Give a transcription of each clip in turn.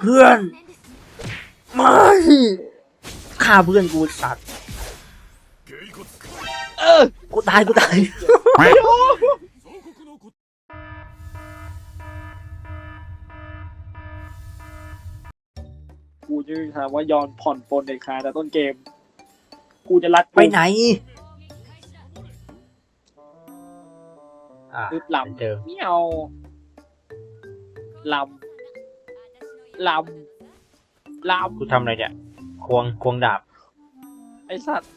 เพื่อน ไม่ฆ่าเพื่อนกูสัตว์ เออ กูตาย กูตาย กูจะถามว่ายอนผ่อนปลนเด็ดขาดแต่ต้นเกม กูจะรัดไปไหนอะลึบลำเจอ เมียวลำ ลำลกูทำอะไรเนี่ยควงควงดาบำไอสัตว์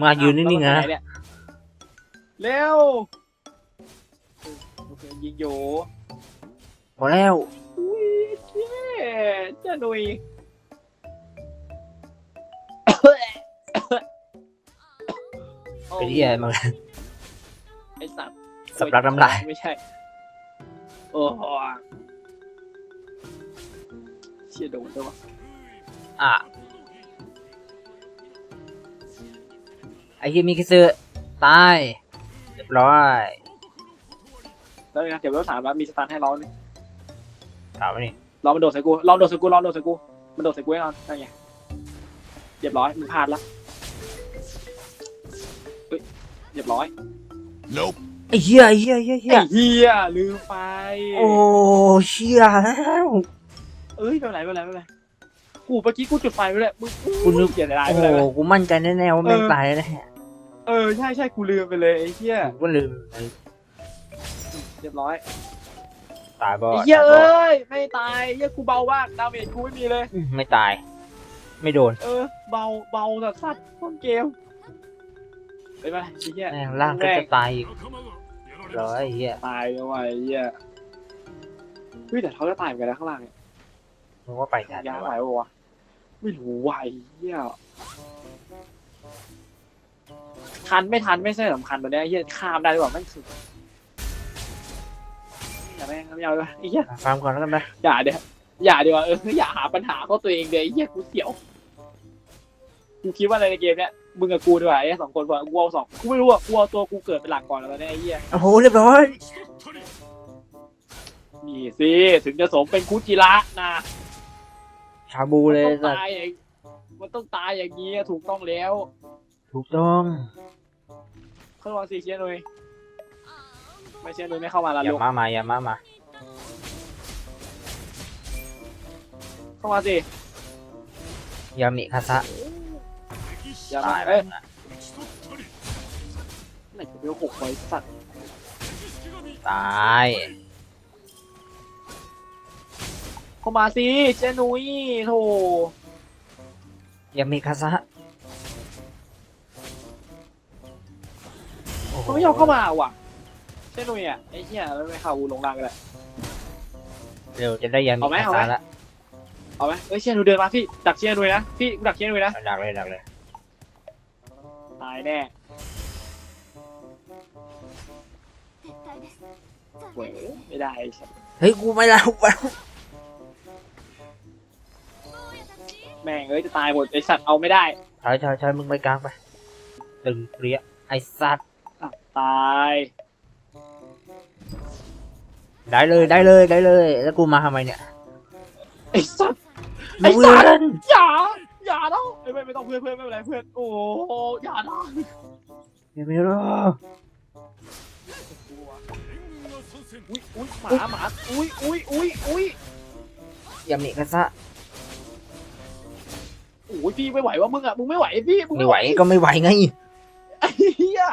มายืนนิ่งๆแล้วนะมัไปไหเยเร็วโอเคยิงอยู่พอแล้ว อุ้ยเจ๊เจ้าหนุ่ยเป็นที่อะไรมาไอสัตว์ สำลักน้ำลาย ไม่ใช่ โอ้โห เชี่ยโดนด้วยวะอะไอ้ที่มีคิซึตายเรียบร้อยแล้วนะเดี๋ยวเราถามว่ามีสตาร์ทให้เราเนี่ยถามว่านี่ลองมันโดดใส่กูลองโดดใส่กูลองโดดใส่กูมันโดดใส่กูแน่นอนนั่นไงเรียบร้อยมึงพลาดละเฮ้ยเรียบร้อย Nope. ไอ้เหี้ยไอ้เหี้ยไอ้เหี้ยไอ้เหี้ยไอ้เฮียลืมไป โอ้เชี่ยแล้ว เอ้ยไม่เป็นไรไม่เป็นไรไม่เป็นไรกูเมื่อกี้กูจุดไฟไว้เลยมึงกูนึกเสียดายโอ้ไม่เป็นไรโหกูมั่นใจแน่ๆว่าแม่งเออตายแน่เออใช่ใช่กูลืมไปเลยไอ้เฮียกูก็ลืมเรียบร้อยตายบ่ไอ้เฮียเอ้ยไม่ตายเฮียกูเบามากดาเมจกูไม่มีเลยอืมไม่ตาย ไม่โดนเออเบาเบาสัสสัสต้นเกมไปไปไอ้เฮียแม่งล่างก็จะตายอีกร้อยไอ้เหี้ยตายแล้วว่ะไอ้เฮียเฮ้ยแต่เขาจะตายเหมือนกันนะข้างล่างเนี่ย มึงว่าไปทันยาไหมไหววะปะวะไม่รู้ว่ะไอ้เฮียทันไม่ทันไม่ใช่สำคัญตอนเนี้ยไอ้เฮียข้ามได้หรือเปล่าแม่งคืออย่าแม่งไม่เอาเลยไอ้เฮียฟังก่อนแล้วกันนะอย่าเดี๋ยวอย่าเดี๋ยวาเอออย่าหาปัญหาเข้าตัวเองเลยไอ้เฮียกูเสียวกูคิดว่าอะไรในเกมเนี้ยมึงกับกูดีกว่าไอ้สองคนพอกูเอาสองกูไม่รู้อะกูเอาตัวกูเกิดเป็นหลักก่อนแล้วตอนเนี้ยไอ้เฮียโอ้โหเรียบร้อยนี่สิ ถึงจะสมเป็นคุจิระนะ ชาบูเลยมันต้องสัตว์ตายอย่างมันต้องตายอย่างนี้ถูกต้องแล้วถูกต้องเข้ามาสิเชียร์หนุยไม่เชียร์หนุยไม่เข้ามาละอย่าลูกมามาอย่ามามาเข้ามาสิยามิคาซะอย่าตามายไปเอ้ยนะไหนจะเป็นหกไว้สัตว์ตาย เข้ามาสิเชียร์หนุยโธ่ยามิคาซะโโหเขาไม่ยอมเข้ามาว่ะเชียร์หนุยอะไอ้เหี้ยแล้วไม่เข้าอูลงล่างกันเลยเร็วจะได้ยามิเอาไหมคาเอาไหมซะละเอาไหมเอ้ยเชียร์หนุยเดินมาพี่ดักเชียร์หนุยนะพี่กูดักเชียร์หนุยนะดักเลยดักเลยตายแน่เว้ยไม่ได้ไอ้สัตว์เฮ้ยกูไม่แล้ แล้วแม่งเอ้ยจะตายหมดไอ้สัตว์เอาไม่ได้ถอยถอยถอยมึงไปกลางไป ตึงเปรี้ยไอ้สัตว์ อะตายได้เลยได้เลยได้เลย แล้วกูมาทำไมเนี่ยไอ้สัตว์ ไอ้เพื่สัอตว์นอย่าอย่าเนาะไม่ไม่ไม่ต้องเพื่อนเพื่อนไม่เป็นไรเพื่อนโอ้โหอย่านะอย่าไม่รออุ้ยอุ้ยหมาหมาอุ้ยอุ้ยอุ้ยอุ้ยยามิคาซะ โอ้ยพี่ไม่ไหวว่ะมึงอะมึงไม่ไหวพี่มึงไม่ไหวก็ไม่ไหวไง ไอ้เหี้ย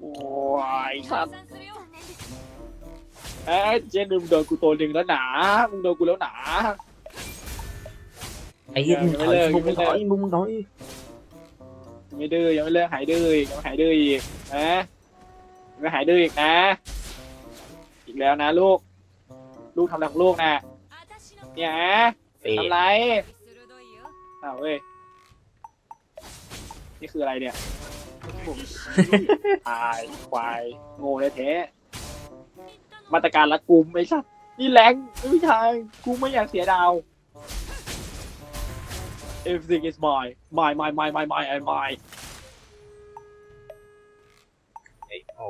โอ้ยสัตว์เอ้ยเจนมึงโดนกูตัวหนึ่งแล้วหนามึงโดนกูแล้วหนา ไอ้เหี้ยมึงถอยยังไม่มึงเลิถกอยมึงถอยยังไม่ดื้อยังไม่เลิกหายดื้ออีกยังไม่หายดื้ออีกนะยังไม่หายดื้ออีกนะ อีกแล้วนะลูก ลูกทำอะไรของลูกนะเนี่ยตีทำไร อ้าวเว้ย นี่คืออะไรเนี่ยตายควาย โง่แท้ๆมาตรการละกุมไอ้สัสนี่แรงไม่ใช่กูไม่อยากเสียดาว everything is mine mine mine mine mine mine and mine โอ้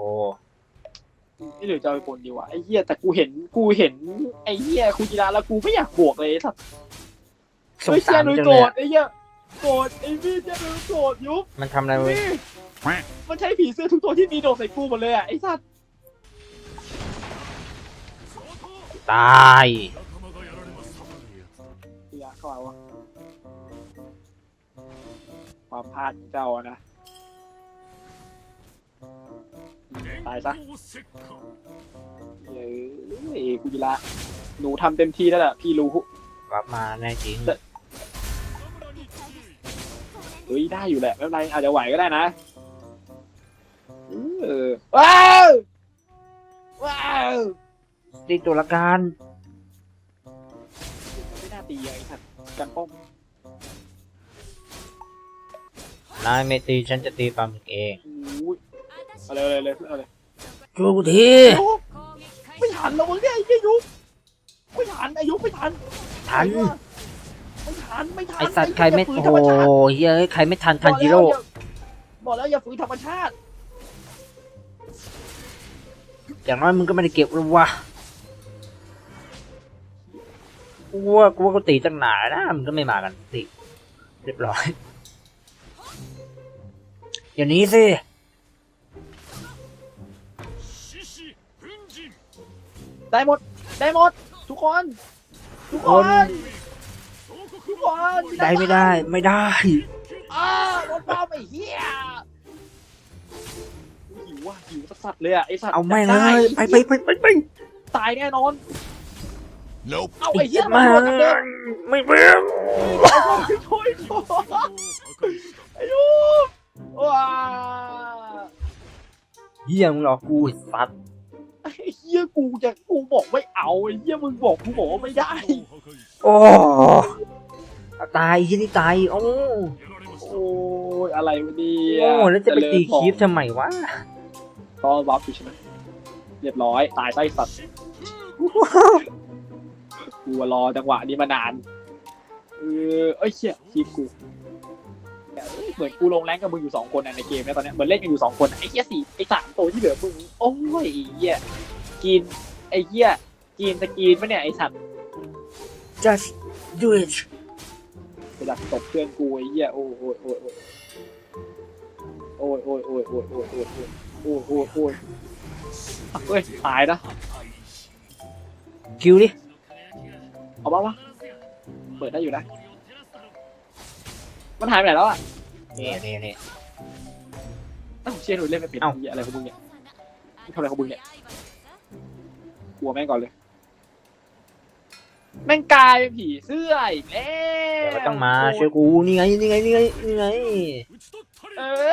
ไม่เหลือจะเอาไปปนดีวะไอ้เหี้ยแต่กูเห็นกูเห็น ไอ้เหี้ยคูจิระแล้วกูไม่อยากบวกเลยไอ้สัตว์ สงเฮ้ยสารเชี่ยหนูจังโกรเลยธไอ้เหี้ยโกรธไอ้พี่เชี่ยหนูโกรธยุบมันทำอะไรเว้ยนี่มันใช้ผีเสื้อทุกตัวที่มีโดดใส่กูหมดเลยอะไอ้สัตว์ตายเหี้ยเข้าเอาวะความพลาดของเจ้าอะนะตายซะเฮ้ยคูจิระหนูทำเต็มที่แล้วแหละพี่รู้ กลับมาแน่จริง เฮ้ยได้อยู่แหละไม่เป็นไรอาจจะไหวก็ได้นะเออว้าวว้าวตีตัวละกันไม่น่าตีไอ้สัตว์กันป้องนายไม่ตีฉันจะตีปลาหมึกเองอุ้ยเอาเลยเอาเลยเอาเลยช่วยกูทีเอาเลยไม่ทันแล้วมึงเนี่ยไอ้เหี้ยยุกไม่ทันไอ้ยุกไม่ทันทัน ไม่ทันไม่ทันไอสัตว์ใครไม่อย่าฝืนโอ้ธรรมชาติเฮ้ยใครไม่ทันทันจิโร่บอกแล้วอย่าฝืนธรรมชาติ อย่างน้อยมึงก็ไม่ได้เก็บหรอกวะกูว่ากูว่ากูตีตั้งนานแล้วนะมึงก็ไม่มากันตีเรียบร้อยอย่างนี้สิได้หมด ได้หมด ทุกคน ทุกคน ทุกคนได้ไม่ได้ไม่ได้ อ้าวรถบ้าไอ้เหี้ยหิวว่ะหิวสัสๆเลยอะไอ้สัตว์เอาแม่งเลได้ยไปไปไปไปไปตายแน่นอน Nope. เอาไอ้เหี้ยมามาหมดกันเด้อไม่เป็นไอ้ลูกช่วยช่วยไอ้ลูกว้าเฮียมึงหลอกกูไอ้สัตว์ไอ้เหี้ยกูจะกูบอกไม่เอาไอ้เหี้ยมึงบอกกูบอกว่าไม่ได้ โอ้ ตายที่นี่ตายโอ้โอ้ยอะไรวะเนี่ยโอ้แล้วจะไปตีคลิปทำไมวะก็วับอยู่ใช่ไหมเรียบร้อย ตายไส้สัตว์กูรอจังหวะนี้มานานเออเอ้ยเชี่ยคลิปกูเนี่ยเอ้ยเหมือนกูลงแรงกับมึงอยู่สองคนอะในเกมเนี่ยตอนเนี้ยเหมือนเล่นกันอยู่สองคนอะไอ้เหี้ยสี่ไอ้สามตัวที่เหลือมึงโอ้ยไอ้เหี้ยกินไอ้เหี้ยกินสกินปะเนี่ยไอ้สัตว์ just do it ไป ดักตบเพื่อนกูไอ้เหี้ยโอ้ยโอ้ยโอ้ยโอ้ยโอ้ยโอ้ยโอ้ยโอ้ยโอ้ยโอ้ยโอ้ยโอ้ยโอ้ยเฮ้ยตายนะคิวดิเอาบ้าวะเปิดได้อยู่นะ มันหายไปไหนแล้วอะนี่นี่นี่เอ้าเชี่ยหนูเล่นไม่เป็นเอ้าอะไรของมึงเนี่ยทำอะไรของมึงเนี่ยกลัวแม่งก่อนเลย แม่งกลายเป็นผีเสื้ออีกแล้วเดี๋ยวก็ต้องมาช่วยกูนี่ไงนี่ไงนี่ไงนี่ไงเออ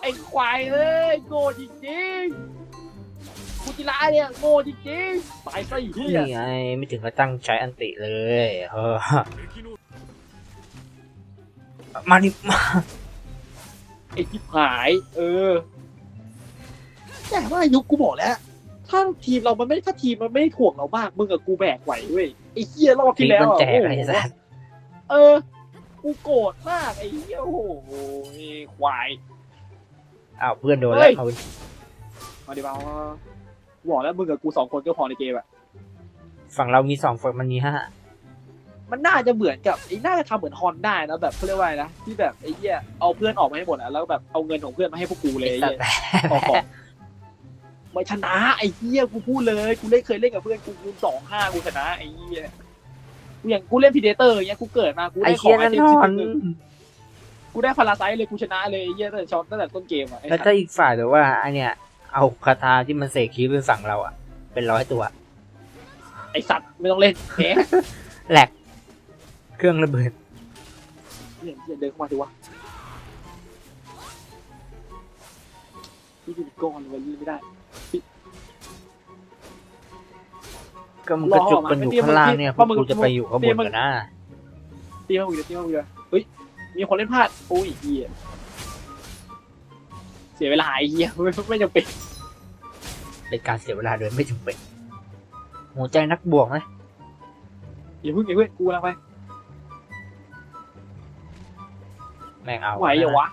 ไอ้ควายเลยโง่จริงๆคุจิระเนี่ยโง่จริงๆตายซะอีกทีนี่ไงไม่ถึงกับตั้งใช้อันติเลยเออมาดิมาไอ้ทิพหาย เออแต่ว่ายุคกูบอกแล้ว ถ้าทีมเรามันไม่ถ้าทีมมันไม่ถ่วงเรามากมึงกับกูแบกไหวเว้ยไอ้เหี้ยรอบทีที่แล้วมันอะแจกโอ้ไอ้โหสัสเออ กูโกรธมากไอ้เหี้ยโอ้โหควายอ้าวเพื่อนโดนเฮ้แล้วยเอามาดิบ้าบอกแล้วมึงกับกูสองคนก็พอในเกมอะฝั่งเรามีสองฝั่งมันมีห้ามันน่าจะเหมือนกับไอ้น่าจะทำเหมือนฮอนได้นะแบบเขาเรียกว่าอะไรนะที่แบบไอ้เหี้ยเอาเพื่อนออกมาให้หมดอะแล้วแบบเอาเงินของเพื่อนมาให้พวกกูเลยไอ้ไอ้สัตเหี้ยว์ออกของ ไม่ชนะไอ้เหี้ยกูพูดเลยกูเล่นเคยเล่นกับเพื่อนกูกูสองห้ากูชนะไอ้เหี้ยกูอย่างกูเล่นพีเดเตอร์อย่างเงี้ยกูเกิดมากูไอ้ได้ขอเชี่ยงไอนั่นเทมนอชิ้นนหนึ่งกูได้พาราไซต์เลยกูชนะเลยไอ้เหี้ยตั้งแต่ช็อตตั้งแต่ต้นเกมอะไอ้แล้วสัถ้าสอีกฝ่ายแบบว่าไอเนี่ย เอาคาถาที่มันเสกคีบเป็นฝั่งเราอะเป็นร้อยตัวไอ้สัตว์ไม่ต้องเล่นแพ้แหลกเครื่องระเบิดเหี้ยเหี้ยเดินเข้ามาดิวะพี่ดูก้อนเลยไม่ได้ ก็มันก็จุกกันอยู่ข้างล่างเนี่ยพวกกูจะไปอยู่ข้างบนกันนะตีมาอีกเดี๋ยวตีมาอีกเดี๋ยวเฮ้ย มีคนเล่นพลาดโอ้ยเหี้ยเสียเวลาไอ้เหี้ยไม่ไม่จำเป็นเป็นการเสียเวลาโดยไม่จำเป็นหัวใจนักบวกไหมอย่าเพิ่งอย่าเพิ่งกูกำลังไปแม่งเอาไหวเหรอวะ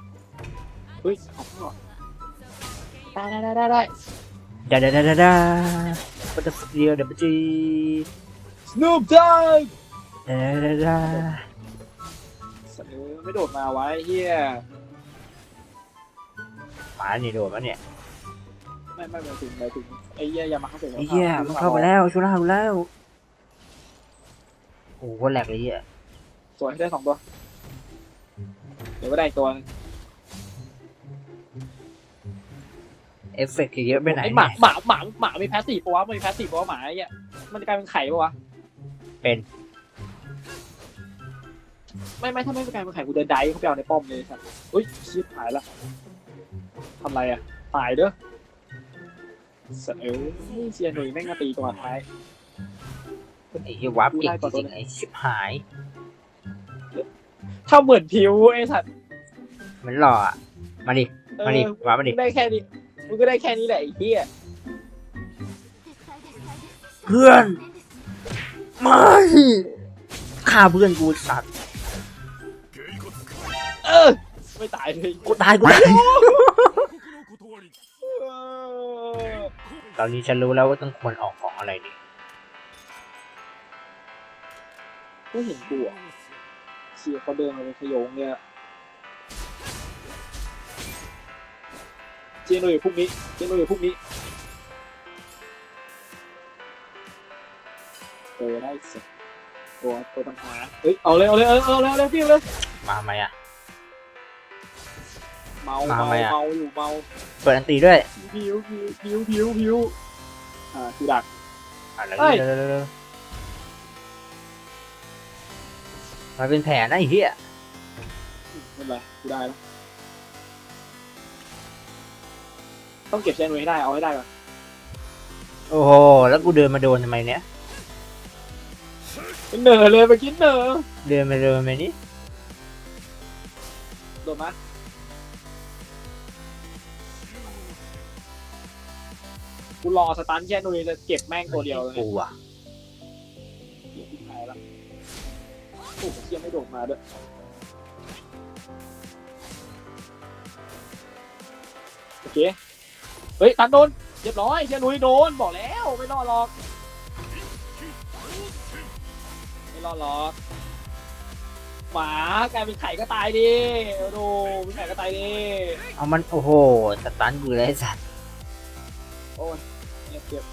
เฮ้ยเอาเข้าก่อนได้ได้ได้ได้ได้ดาดาดาดาดา บัตเตอร์เดียวเดบจีสโนว์ด็อกดาดาดาเสนอไม่โดดมาไว้เฮียหมานี่โดนปะเนี่ยไม่ไม่ไปถึงไปถึงไอ้เหี้ยยามาเข้าไปไอ้เหี้ยมันเข้าไปแล้วชุล่าแล้ว โอ้โหแหลกเลยเหี้ยสวยได้สองตัว เดี๋ยวก็ได้อีกตัว เอฟเฟกต์เยอะไปไหนไอ้หมาเนี่ยหมาหมาหมามีแพสซีฟปะวะมันมีแพสซีฟปะวะหมาไอ้เหี้ยมันจะกลายเป็นไข่ปะวะเป็นไม่ไม่ถ้าไม่เป็นกลายเป็นไข่กูเดินไดเข้าไปเอาในป้อมเลยสัตว์อุ้ยชิบหายละทำไรอะตายเด้อเสนอเชียร์หนุ่ยแม่งมาตีตัวท้ายไอ้เหี้ยวับเก่งจริงๆไอ้ชิบหายถ้าเหมือนผิวไอ้สัตว์มันหล่ออะมาดิเออมาดิวับมาดิงได้แค่นี้ มึงก็ได้แค่นี้แหละไอ้เหี้ยเพื่อนไม่ฆ่าเพื่อนกูสัตว์เออ ไม่ตายเลยกูตายกูตายเออตอนนี้ฉันรู้แล้วว่าต้องควรออกของอะไรดีก็เห็นกูอะเชียร์เขาเดินมาเป็นขโยงเนี่ย เจนโนอยู่พรุ่งนี้เจนโนอยู่พรุ่งนี้เจอได้สิตัวตัวปัญหาเฮ้ยเอาเลยเอาเลยเอาเลยเอาเลยเอาเลยพี่เอาเลยมาไหมอะเมามาเมาไหมอะ เมาอยู่เมาเปิดอันตีด้วยผิวผิวผิวผิวผิวอ่าคือดัก อะไรเฮ้ยเร็วๆๆมาเป็นแผลนะไอ้เหี้ยไม่เป็นไรกูได้แล้ว ต้องเก็บเชนไว้ให้ได้ เอาให้ได้ก่อนโอ้โห แล้วกูเดินมาโดนทำไมเนี่ยเป็นเหน่อเลยเมื่อกี้เหน่อเดินมาเดินมานี่โดนมากูรอสตันแค่นุยจะเก็บแม่งตัวเดียวเลยกูอะเหี้ยที่หายละโอ้โหเชี่ยไม่โดดมาด้วยโอเค เฮ้ยตันโดนเรียบร้อยเชี่ยนุยโดนบอกแล้วไม่รอดหรอกไม่รอดหรอกหมากลายเป็นไข่ก็ตายดิโอ้โหเป็นไข่ก็ตายดิเอามันโอ้โหสตันกูเลยไอ้สัตว์โอ้ยเจ็บเจ็บ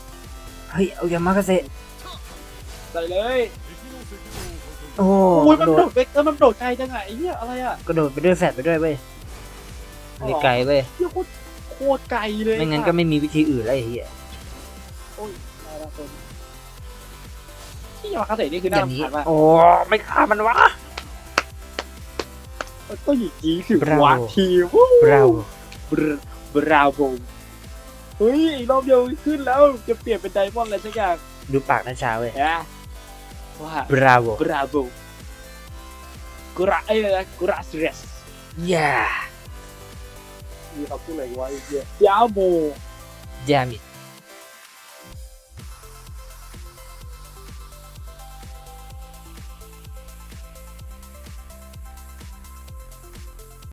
เฮ้ยเอายามากาเซะใส่เลยโอ้โหอุ้ยมันโดโดดดไปเออมันโดดไกลจังไงไอ้เหี้ยอะไรอะกระโดดไปด้วยแฟดไปด้วยเว้ยนี่ไกลเว้ยเหี้ยโคตร โคตรไกลเลยไม่งั้นก็ไม่มีวิธีอื่นแล้วไอ้เหี้ยได้ละคนที่ยามาคาเตะนี่คืออน่าย่างนี้ รำคาญมากโอ้ไม่ฆ่ามันวะ ก็อย่างนี้คือ Bravo วาทีมวู้เราบรบราโวเฮ้ยอีกรอบเดียวขึ้นแล้วจะเปลี่ยนเป็นไดมอนด์อะไรสักอย่างดูปากนะชาเว้ยนะว่าบราโวบราโวกราไอ้อะไรนะกราสเรสย่า มีเขาพูดอะไรวะไอ้เหี้ยยาโมยามิด